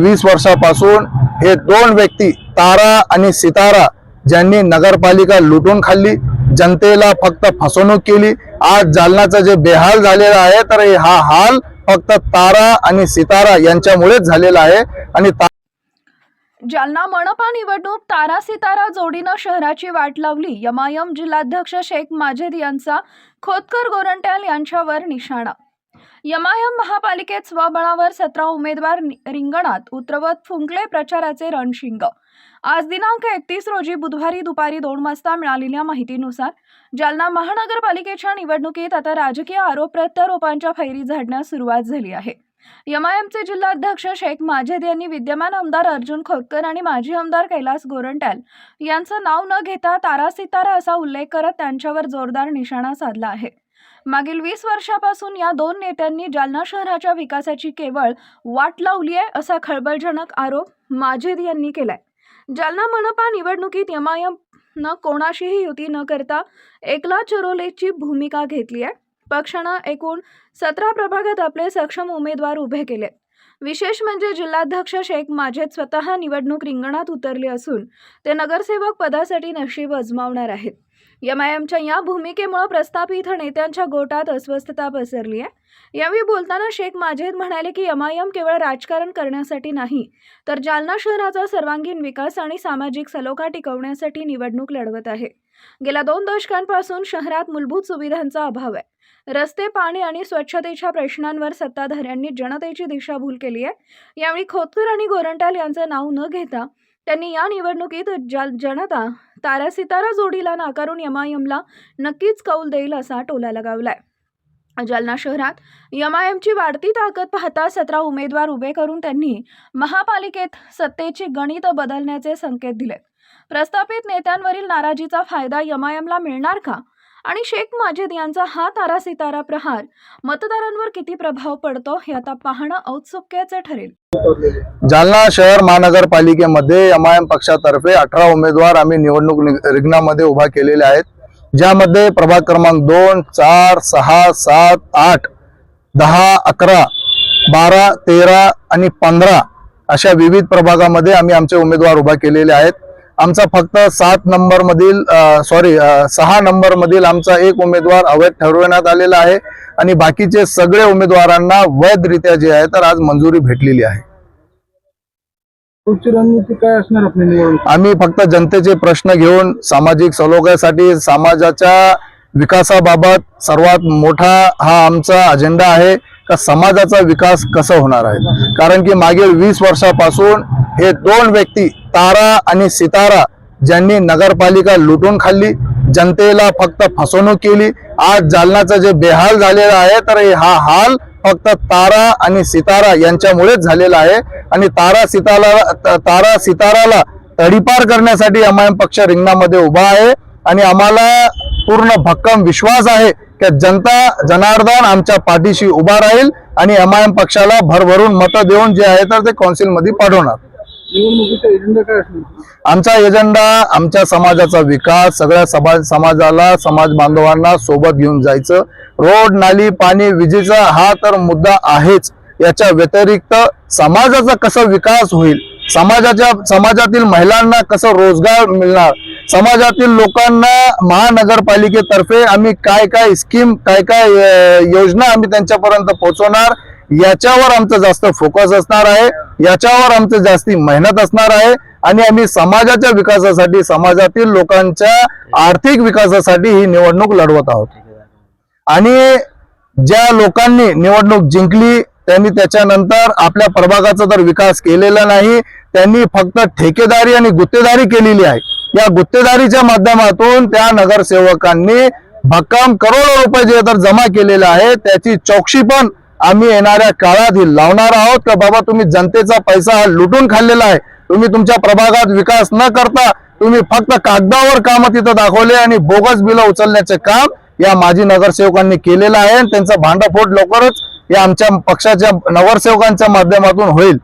वीस वर्षापासून हे दोन व्यक्ती तारा आणि सितारा ज्यांनी नगरपालिका लुटून खाल्ली जनतेला फक्त फसवणूक केली. आज जालनाचं जे बेहाल झालेला आहे तर हा हाल फक्त तारा आणि सितारा यांच्यामुळेच झालेला आहे. आणि जालना मनपा निवडणूक तारा सितारा जोडीनं शहराची वाट लावली. यमायम जिल्हाध्यक्ष शेख माजेद यांचा खोतकर गोरंट्याल यांच्यावर निशाणा यमायम महापालिकेत स्वबळावर सतरा उमेदवार रिंगणात उतरवत फुंकले प्रचाराचे रणशिंग. आज दिनांक एकतीस रोजी बुधवारी दुपारी दोन वाजता मिळालेल्या माहितीनुसार जालना महानगरपालिकेच्या निवडणुकीत आता राजकीय आरोप प्रत्यारोपांच्या फैरी झाडण्यास सुरुवात झाली आहे. यमायमचे जिल्हाध्यक्ष शेख माजेद यांनी विद्यमान आमदार अर्जुन खोतकर आणि माजी आमदार कैलास गोरंट्याल यांचं नाव न घेता तारा सितारा असा उल्लेख करत त्यांच्यावर जोरदार निशाणा साधला आहे. मागील वीस वर्षापासून या दोन नेत्यांनी जालना शहराच्या विकासाची केवळ वाट लावली आहे असा खळबळजनक आरोप माजिद यांनी केलाय. जालना मनपा निवडणुकीत एमआयएम न कोणाशीही युती न करता एकला चरोलेची भूमिका घेतली आहे. पक्षानं एकूण सतरा प्रभागात आपले सक्षम उमेदवार उभे केले. विशेष म्हणजे जिल्हाध्यक्ष शेख माजेद स्वतः निवडणूक रिंगणात उतरले असून ते नगरसेवक पदासाठी नशीब अजमावणार आहेत. एमआयएमच्या या भूमिकेमुळे प्रस्थापित नेत्यांच्या गोटात अस्वस्थता पसरली आहे. यावेळी बोलताना शेख माजेद म्हणाले की एमआयएम केवळ राजकारण करण्यासाठी नाही तर जालना शहराचा सर्वांगीण विकास आणि सामाजिक सलोखा टिकवण्यासाठी निवडणूक लढवत आहे. गेल्या दोन दशकांपासून शहरात मूलभूत सुविधांचा अभाव आहे. रस्ते पाणी आणि स्वच्छतेच्या प्रश्नांवर सत्ताधाऱ्यांनी जनतेची दिशाभूल केली आहे. यावेळी खोतकर आणि गोरंटाल यांचं नाव न घेता त्यांनी या निवडणुकीत जनता तारा सितारा जोडीला नाकारून यमायमला नक्कीच कौल देईल असा टोला लगावलाय जालना शहरात यमायमची वाढती ताकद पाहता सतरा उमेदवार उभे करून त्यांनी महापालिकेत सत्तेची गणित बदलण्याचे संकेत दिले प्रस्थापित नेत्यांवरील नाराजीचा फायदा यमायमला मिळणार का? आणि शेख माजिद यांचा हा तारा सितारा प्रहार मतदारांवर किती प्रभाव पडतो हे आता पाहणं औत्सुक्याचं ठरेल. जालना शहर महानगरपालिकेमध्ये एम आय एम पक्षातर्फे अठरा उमेदवार आम्ही निवडणूक नि- रिंगणामध्ये उभा केलेले आहेत. ज्यामध्ये प्रभाग क्रमांक दोन चार सहा सात आठ दहा अकरा बारा तेरा आणि पंधरा अशा विविध प्रभागामध्ये आम्ही आमचे उमेदवार उभा केलेले आहेत. आमचा फक्त सात नंबर मधील सॉरी सहा नंबर मधील आमचा एक उमेदवार अवैध ठरवण्यात आलेला आहे आणि बाकीचे सगळे उमेदवारांना वैधरित्या जे आहे तर आज मंजुरी भेटलेली आहे. काय असणार आम्ही फक्त जनतेचे प्रश्न घेऊन सामाजिक सलोख्यासाठी समाजाच्या विकासाबाबत सर्वात मोठा हा आमचा अजेंडा आहे का समाजाचा विकास कसा होणार आहे? कारण की मागील वीस वर्षापासून हे दोन व्यक्ती तारा आणि सितारा ज्यांनी नगरपालिका लुटून खाल्ली जनतेला फक्त फसवणूक केली. आज जालनाचं जे बेहाल झालेला आहे तर हा हाल फक्त तारा आणि सितारा यांच्यामुळेच झालेला आहे. आणि तारा सितारा तारा सिताराला तडीपार करण्यासाठी एमआयएम पक्ष रिंगणामध्ये उभा आहे. आणि आम्हाला पूर्ण भक्कम विश्वास आहे की जनता जनार्दन आमच्या पाठीशी उभा राहील आणि एमआयएम पक्षाला भरभरून मतं देऊन जे आहे तर ते कौन्सिलमध्ये पाठवणार. निवडणुकीचा एजेंडा काय असणार आमचा एजेंडा आमच्या समाजाचा विकास सगळ्या समाज समाजाला समाज बांधवांना सोबत घेऊन जायचं. रोड नाली पाणी विजेचा हा तर मुद्दा आहेच. याच्या व्यतिरिक्त समाजाचा कसा विकास होईल? समाजाच्या समाजातील महिलांना कसं रोजगार मिळणार? समाजातील लोकांना महानगरपालिकेतर्फे आम्ही काय काय स्कीम काय काय योजना आम्ही त्यांच्यापर्यंत पोहोचवणार? याच्यावर आमचं जास्त फोकस असणार आहे. याच्यावर आमचं जास्ती मेहनत असणार आहे. आणि आम्ही समाजाच्या विकासासाठी समाजातील लोकांच्या आर्थिक विकासासाठी ही निवडणूक लढवत आहोत. आणि ज्या लोकांनी निवडणूक जिंकली त्यांनी त्याच्यानंतर आपल्या प्रभागाचा तर विकास केलेला नाही त्यांनी फक्त ठेकेदारी आणि गुत्तेदारी केलेली आहे. या गुत्तेदारीच्या माध्यमातून त्या नगरसेवकांनी भक्कम करोडो रुपये जे तर जमा केलेले आहे त्याची चौकशी पण आम्ही येणाऱ्या काळात ही लावणार आहोत का बाबा तुम्ही जनतेचा पैसा हा लुटून खाल्लेला आहे? तुम्ही तुमच्या प्रभागात विकास न करता तुम्ही फक्त कागदावर काम तिथं दाखवले आणि बोगस बिलं उचलण्याचे काम या माजी नगरसेवकांनी केलेलं आहे आणि त्यांचं भांडफोड लवकरच या आमच्या पक्षाच्या नगरसेवकांच्या माध्यमातून होईल.